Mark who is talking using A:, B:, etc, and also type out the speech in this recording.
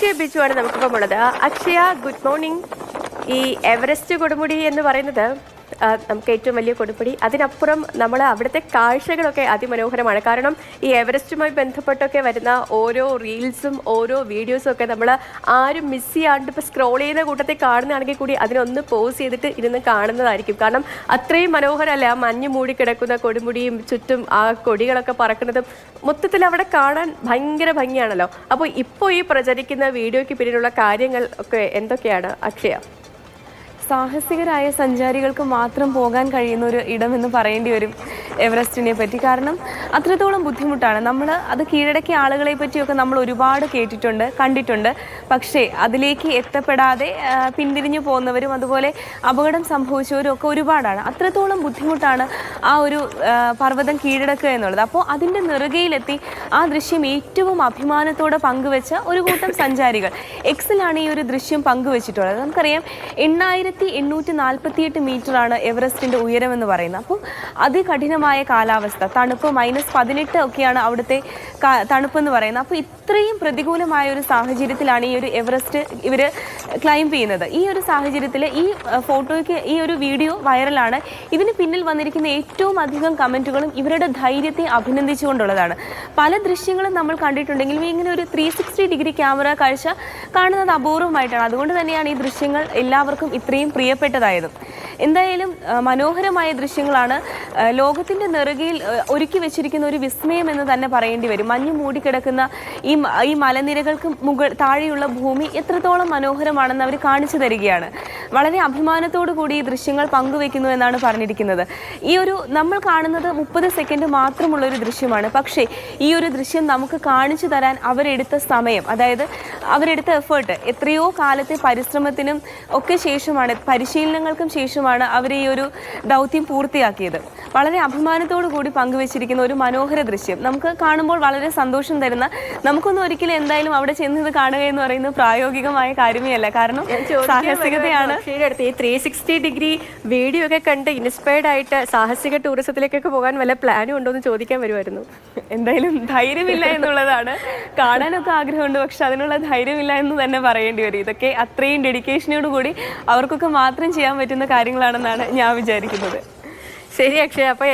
A: അക്ഷയ ബിജുവാണ് നമുക്കിപ്പം ഉള്ളത്. Akshaya good morning. ഈ എവറസ്റ്റ് കൊടുമുടി എന്ന് പറയുന്നത് നമുക്ക് ഏറ്റവും വലിയ കൊടുപ്പടി അതിനപ്പുറം നമ്മൾ അവിടുത്തെ കാഴ്ചകളൊക്കെ അതിമനോഹരമാണ്. കാരണം ഈ എവറസ്റ്റുമായി ബന്ധപ്പെട്ടൊക്കെ വരുന്ന ഓരോ റീൽസും ഓരോ വീഡിയോസും ഒക്കെ നമ്മൾ ആരും മിസ് ചെയ്യാണ്ട് ഇപ്പോൾ സ്ക്രോൾ ചെയ്യുന്ന കൂട്ടത്തിൽ കാണുന്നതാണെങ്കിൽ കൂടി അതിനൊന്ന് പോസ് ചെയ്തിട്ട് ഇരുന്ന് കാണുന്നതായിരിക്കും. കാരണം അത്രയും മനോഹരമല്ലേ? ആ മഞ്ഞ് മൂടിക്കിടക്കുന്ന കൊടുമുടിയും ചുറ്റും ആ കൊടികളൊക്കെ പറക്കുന്നതും മൊത്തത്തിൽ അവിടെ കാണാൻ ഭയങ്കര ഭംഗിയാണല്ലോ. അപ്പോൾ ഇപ്പോൾ ഈ പ്രചരിക്കുന്ന വീഡിയോയ്ക്ക് പിന്നിലുള്ള കാര്യങ്ങൾ ഒക്കെ എന്തൊക്കെയാണ് അക്ഷയ?
B: സാഹസികരായ സഞ്ചാരികൾക്ക് മാത്രം പോകാൻ കഴിയുന്ന ഒരു ഇടമെന്ന് പറയേണ്ടി വരും എവറസ്റ്റിനെ പറ്റി. കാരണം അത്രത്തോളം ബുദ്ധിമുട്ടാണ്. നമ്മൾ അത് കീഴടക്കിയ ആളുകളെ പറ്റിയൊക്കെ നമ്മൾ ഒരുപാട് കേട്ടിട്ടുണ്ട് കണ്ടിട്ടുണ്ട്. പക്ഷേ അതിലേക്ക് എത്തപ്പെടാതെ പിന്തിരിഞ്ഞു പോകുന്നവരും അതുപോലെ അപകടം സംഭവിച്ചവരും ഒക്കെ ഒരുപാടാണ്. അത്രത്തോളം ബുദ്ധിമുട്ടാണ് ആ ഒരു പർവതം കീഴടക്കുക എന്നുള്ളത്. അപ്പോൾ അതിന്റെ നെറുകയിലെത്തി ആ ദൃശ്യം ഏറ്റവും അഭിമാനത്തോടെ പങ്കുവെച്ച ഒരു കൂട്ടം സഞ്ചാരികൾ. എക്സിലാണ് ഈ ഒരു ദൃശ്യം പങ്കുവെച്ചിട്ടുള്ളത്. നമുക്കറിയാം എണ്ണായിരത്തി എണ്ണൂറ്റി നാൽപ്പത്തിയെട്ട് മീറ്ററാണ് എവറസ്റ്റിന്റെ ഉയരമെന്ന് പറയുന്നത്. അപ്പോൾ അതികഠിനമായ കാലാവസ്ഥ തണുപ്പ് മൈനസ് പതിനെട്ട് ഒക്കെയാണ് അവിടുത്തെ തണുപ്പെന്ന് പറയുന്നത്. അപ്പോൾ ഇത്രയും പ്രതികൂലമായ ഒരു സാഹചര്യത്തിലാണ് ഈ ഒരു എവറസ്റ്റ് ഇവർ ക്ലൈംബ് ചെയ്യുന്നത്. ഈ ഒരു സാഹചര്യത്തിൽ ഈ ഫോട്ടോയ്ക്ക് ഈ ഒരു വീഡിയോ വൈറലാണ് ഇതിന് പിന്നിൽ വന്നിരിക്കുന്ന ഏറ്റവും അധികം കമന്റുകളും ഇവരുടെ ധൈര്യത്തെ അഭിനന്ദിച്ചുകൊണ്ടുള്ളതാണ്. പല ദൃശ്യങ്ങളും നമ്മൾ കണ്ടിട്ടുണ്ടെങ്കിലും ഇങ്ങനെ ഒരു ത്രീ സിക്സ്റ്റി ഡിഗ്രി ക്യാമറ കാഴ്ച കാണുന്നത് അപൂർവമായിട്ടാണ്. അതുകൊണ്ട് തന്നെയാണ് ഈ ദൃശ്യങ്ങൾ എല്ലാവർക്കും ഇത്രയും പ്രിയപ്പെട്ടതായതും. എന്തായാലും മനോഹരമായ ദൃശ്യങ്ങളാണ് ലോകത്തിന്റെ നെറുകയിൽ ഒരുക്കി വെച്ചിരിക്കുന്ന ഒരു വിസ്മയം എന്ന് തന്നെ പറയേണ്ടി വരും. മഞ്ഞ് മൂടിക്കിടക്കുന്ന ഈ ഈ മലനിരകൾക്ക് മുകൾ താഴെയുള്ള ഭൂമി എത്രത്തോളം മനോഹരമാണെന്ന് അവർ കാണിച്ചു തരികയാണ്. വളരെ അഭിമാനത്തോടു കൂടി ഈ ദൃശ്യങ്ങൾ പങ്കുവെക്കുന്നു എന്നാണ് പറഞ്ഞിരിക്കുന്നത്. ഈ ഒരു നമ്മൾ കാണുന്നത് മുപ്പത് സെക്കൻഡ് മാത്രമുള്ള ഒരു ദൃശ്യമാണ്. പക്ഷേ ഈ ഒരു ദൃശ്യം നമുക്ക് കാണിച്ചു തരാൻ അവരെടുത്ത സമയം അതായത് അവരെടുത്ത എഫേർട്ട് എത്രയോ കാലത്തെ പരിശ്രമത്തിനും ഒക്കെ ശേഷമാണ് പരിശീലനങ്ങൾക്കും ശേഷമാണ് അവർ ഈ ഒരു ദൗത്യം പൂർത്തിയാക്കിയത്. വളരെ അഭിമാനത്തോടു കൂടി പങ്കുവച്ചിരിക്കുന്ന ഒരു മനോഹര ദൃശ്യം. നമുക്ക് കാണുമ്പോൾ വളരെ സന്തോഷം തരുന്ന നമുക്കൊന്നും ഒരിക്കലും എന്തായാലും അവിടെ ചെന്ന് ഇത് കാണുക എന്ന് പറയുന്നത് പ്രായോഗികമായ കാര്യമേ അല്ല കാരണം സാഹസികതയാണ്.
A: ഈ ത്രീ സിക്സ്റ്റി ഡിഗ്രി വീഡിയോ ഒക്കെ കണ്ട് ഇൻസ്പയർഡ് ആയിട്ട് സാഹസിക ടൂറിസത്തിലേക്കൊക്കെ പോകാൻ വല്ല പ്ലാനും ഉണ്ടോ എന്ന് ചോദിക്കാൻ വരുമായിരുന്നു.
B: എന്തായാലും ധൈര്യമില്ല എന്നുള്ളതാണ്. കാണാനൊക്കെ ആഗ്രഹമുണ്ട് പക്ഷെ അതിനുള്ള ധൈര്യമില്ല എന്ന് തന്നെ പറയേണ്ടി വരും. ഇതൊക്കെ അത്രയും ഡെഡിക്കേഷനോട് കൂടി അവർക്കൊക്കെ മാത്രം ചെയ്യാൻ പറ്റുന്ന കാര്യങ്ങളാണെന്നാണ് ഞാൻ വിചാരിക്കുന്നത്.
A: ശരി അക്ഷയ അപ്പൊ